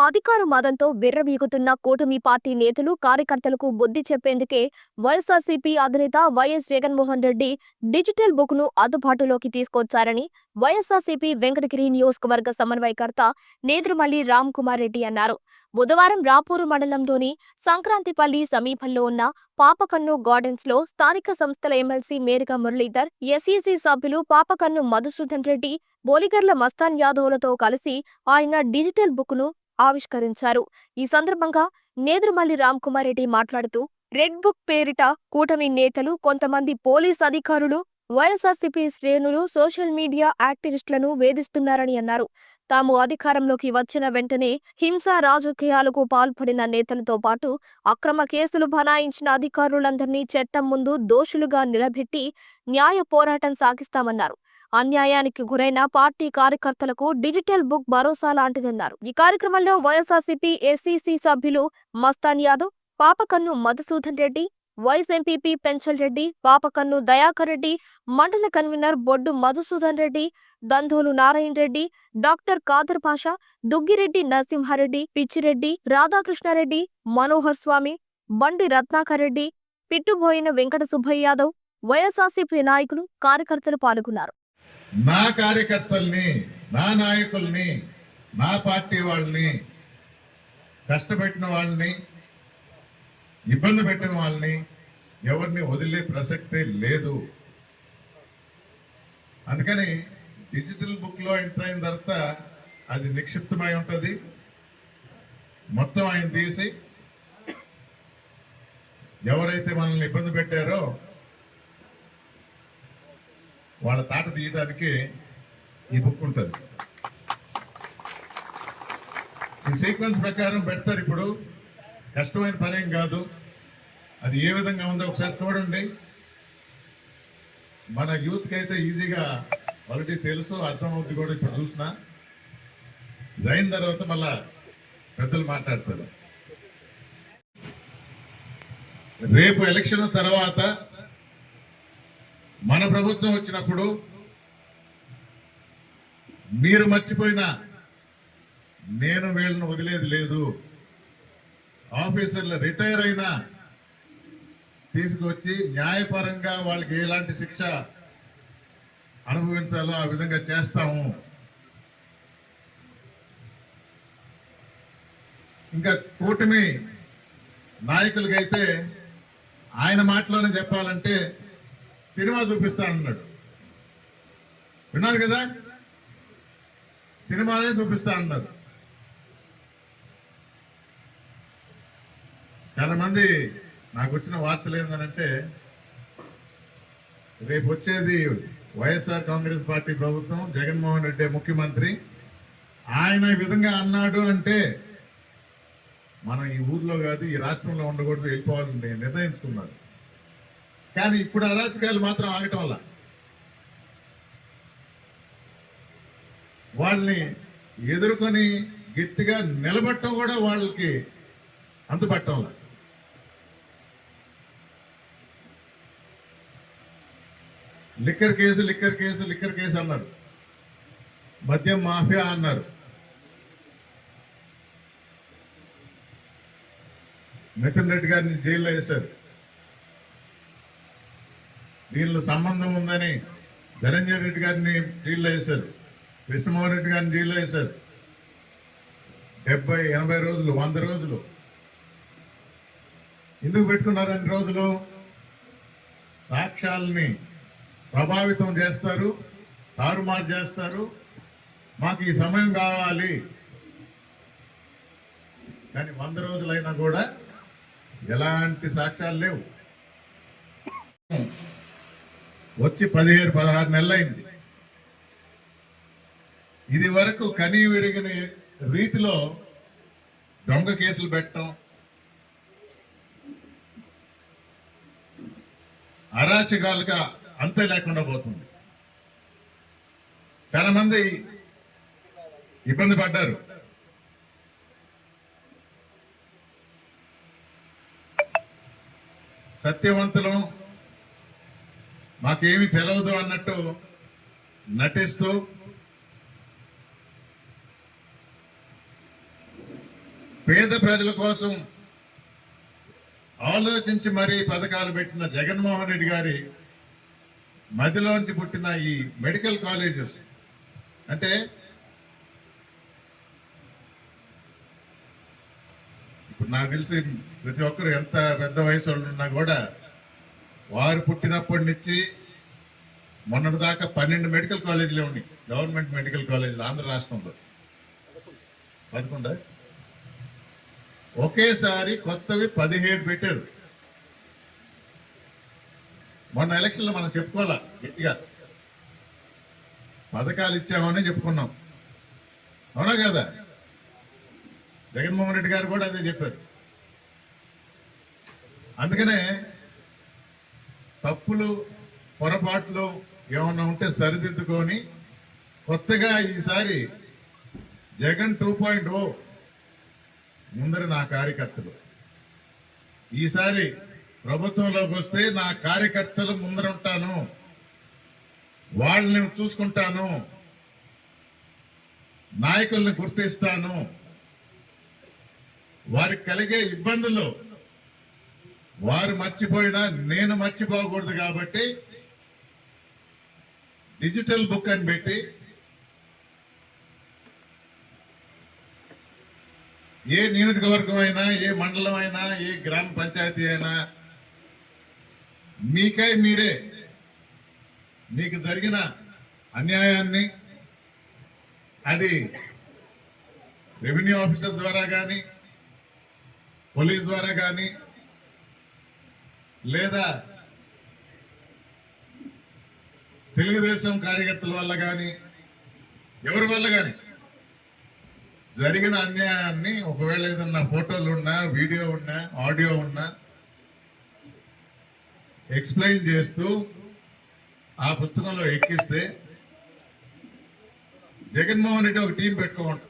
అధికార మదంతో విర్రవీగుతున్న కూటమి పార్టీ నేతలు కార్యకర్తలకు బుద్ధి చెప్పేందుకే వైఎస్ఆర్సీపీ అధినేత వైఎస్ జగన్మోహన్ రెడ్డి డిజిటల్ బుక్ను అందుబాటులోకి తీసుకొచ్చారని వైఎస్ఆర్సీపీ వెంకటగిరి నియోజకవర్గ సమన్వయకర్త నేదురుమల్లి రామ్ కుమార్ రెడ్డి అన్నారు. బుధవారం రాపూరు మండలంలోని సంక్రాంతిపల్లి సమీపంలో ఉన్న పాపకన్ను గార్డెన్స్లో స్థానిక సంస్థల ఎమ్మెల్సీ మేరగా మురళీధర్ ఎస్ఈసీ సభ్యులు పాపకన్ను మధుసూదన్ రెడ్డి బోలిగర్ల మస్తాన్ యాదవ్లతో కలిసి ఆయన డిజిటల్ బుక్ను ఆవిష్కరించారు. ఈ సందర్భంగా నేదురుమల్లి రామ్ కుమార్ రెడ్డి మాట్లాడుతూ రెడ్ బుక్ పేరిట కూటమి నేతలు కొంతమంది పోలీస్ అధికారులు వైఎస్ఆర్సీపీ శ్రేణులు సోషల్ మీడియా యాక్టివిస్టులను వేధిస్తున్నారని అన్నారు. తాము అధికారంలోకి వచ్చిన వెంటనే హింసా రాజకీయాలకు పాల్పడిన నేతలతో పాటు అక్రమ కేసులు బనాయించిన అధికారులందరినీ చట్టం ముందు దోషులుగా నిలబెట్టి న్యాయ పోరాటం సాగిస్తామన్నారు. అన్యాయానికి గురైన పార్టీ కార్యకర్తలకు డిజిటల్ బుక్ భరోసా లాంటిదన్నారు. ఈ కార్యక్రమంలో వైఎస్ఆర్సీపీ ఎస్సీసీ సభ్యులు మస్తాన్ యాదవ్ పాపకన్ను మధుసూదన్ రెడ్డి వైస్ ఎంపీపీ పెంచల్ రెడ్డి పాపకన్ను దయాకర్ రెడ్డి మండల కన్వీనర్ బొడ్డు మధుసూదన్ రెడ్డి దంధోలు నారాయణ రెడ్డి డాక్టర్ కాదర్ పాషా దుగ్గిరెడ్డి నరసింహారెడ్డి పిచ్చిరెడ్డి రాధాకృష్ణారెడ్డి మనోహర్ స్వామి బండి రత్నాకర్ రెడ్డి పిట్టుబోయిన వెంకట సుబ్బయ్య యాదవ్ వైఎస్ఆర్సీపీ నాయకులు కార్యకర్తలు పాల్గొన్నారు. నా కార్యకర్తల్ని నా నాయకుల్ని నా పార్టీ వాళ్ళని కష్టపెట్టిన వాళ్ళని ఇబ్బంది పెట్టిన వాళ్ళని ఎవరిని వదిలే ప్రసక్తే లేదు. అందుకని డిజిటల్ బుక్లో ఎంటర్ అయిన తర్వాత అది నిక్షిప్తమై ఉంటుంది. మొత్తం ఆయన తీసి ఎవరైతే మనల్ని ఇబ్బంది పెట్టారో వాళ్ళ తాట తీయడానికి ఈ బుక్ ఉంటుంది. ఈ సీక్వెన్స్ ప్రకారం పెడతారు ఇప్పుడు. కష్టమైన పనేం కాదు. అది ఏ విధంగా ఉందో ఒకసారి చూడండి. మన యూత్కి అయితే ఈజీగా ఆల్రెడీ తెలుసు అర్థమవుతుంది కూడా ఇప్పుడు చూసిన. అయిన తర్వాత మళ్ళా పెద్దలు మాట్లాడతారు. రేపు ఎలక్షన్ తర్వాత మన ప్రభుత్వం వచ్చినప్పుడు మీరు మర్చిపోయినా నేను వీళ్ళను వదిలేది లేదు. ఆఫీసర్లు రిటైర్ అయినా తీసుకొచ్చి న్యాయపరంగా వాళ్ళకి ఎలాంటి శిక్ష అనుభవించాలో ఆ విధంగా చేస్తాము. ఇంకా కూటమి నాయకులకైతే ఆయన మాటలోనే చెప్పాలంటే సినిమా చూపిస్తానన్నాడు. విన్నారు కదా? సినిమానే చూపిస్తా అన్నారు చాలా మంది నాకు వచ్చిన వార్తలు ఏంటంటే రేపు వచ్చేది వైఎస్ఆర్ కాంగ్రెస్ పార్టీ ప్రభుత్వం జగన్మోహన్ రెడ్డి ముఖ్యమంత్రి. ఆయన ఈ విధంగా అన్నాడు అంటే మనం ఈ ఊర్లో కాదు ఈ రాష్ట్రంలో ఉండకూడదు వెళ్ళిపోవాలని నిర్ణయించుకున్నారు కానీ ఇప్పుడు అరాచకాలు మాత్రం ఆగటం వల్ల వాళ్ళని ఎదుర్కొని గట్టిగా నిలబట్టడం కూడా వాళ్ళకి అంతుపట్టడం liquor case liquor case liquor case అన్నారు. మద్యం మాఫియా అన్నారు. మిథున్ రెడ్డి గారిని జైల్లో వేశారు. దీనిలో సంబంధం ఉందని ధనంజయ రెడ్డి గారిని జైల్లో వేశారు. కృష్ణమోహన్ రెడ్డి గారిని జైల్లో వేశారు. డెబ్బై ఎనభై రోజులు వంద రోజులు. ఎందుకు పెట్టుకున్నారు అన్ని రోజులు? సాక్ష్యాలని ప్రభావితం చేస్తారు తారుమారు చేస్తారు. మాకు ఈ సమయం కావాలి. కానీ వంద రోజులైనా కూడా ఎలాంటి సాక్ష్యాలు లేవు. వచ్చి పదిహేడు పదహారు నెలలైంది. ఇది వరకు కనీ విరిగిన రీతిలో దొంగ కేసులు పెట్టడం అరాచకాలుగా అంతే లేకుండా పోతుంది. చాలా మంది ఇబ్బంది పడ్డారు. సత్యవంతులం మాకేమి తెలవదు అన్నట్టు నటిస్తూ పేద ప్రజల కోసం ఆలోచించి మరీ పథకాలు పెట్టిన జగన్మోహన్ రెడ్డి గారి మధ్యలోంచి పుట్టిన ఈ మెడికల్ కాలేజెస్ అంటే ఇప్పుడు నాకు తెలిసి ప్రతి ఒక్కరు ఎంత పెద్ద వయసు వాళ్ళు ఉన్నా కూడా వారు పుట్టినప్పటి నుంచి మొన్నటి దాకా పన్నెండు మెడికల్ కాలేజీలు ఉన్నాయి. గవర్నమెంట్ మెడికల్ కాలేజీలు ఆంధ్ర రాష్ట్రంలో. పదకొండ? ఒకేసారి కొత్తవి పదిహేడు పెట్టారు. మొన్న ఎలక్షన్లో మనం చెప్పుకోవాలా? గట్టిగా. పథకాలు ఇచ్చామని చెప్పుకున్నాం. అవునా కదా? జగన్మోహన్ రెడ్డి గారు కూడా అదే చెప్పారు. అందుకనే తప్పులు పొరపాట్లు ఏమన్నా ఉంటే సరిదిద్దుకొని కొత్తగా ఈసారి జగన్ టూ పాయింట్ ఓ ముందర నా కార్యకర్తలు. ఈసారి ప్రభుత్వంలోకి వస్తే నా కార్యకర్తలు ముందర ఉంటాను వాళ్ళని చూసుకుంటాను. నాయకుల్ని గుర్తిస్తాను. వారికి కలిగే ఇబ్బందులు వారు మర్చిపోయినా నేను మర్చిపోకూడదు కాబట్టి డిజిటల్ బుక్ అని పెట్టి ఏ నియోజకవర్గం అయినా ఏ మండలం అయినా ఏ గ్రామ పంచాయతీ అయినా మీకై మీరే. మీకు జరిగిన అన్యాయాన్ని అది రెవెన్యూ ఆఫీసర్ ద్వారా కానీ పోలీస్ ద్వారా కానీ లేదా తెలుగుదేశం కార్యకర్తల వల్ల కానీ ఎవరి వల్ల కానీ జరిగిన అన్యాయాన్ని ఒకవేళ ఏదన్నా ఫోటోలు ఉన్నా వీడియో ఉన్నా ఆడియో ఉన్నా ఎక్స్ప్లెయిన్ చేస్తూ ఆ పుస్తకంలో ఎక్కిస్తే జగన్మోహన్ రెడ్డి ఒక టీం పెట్టుకోమంట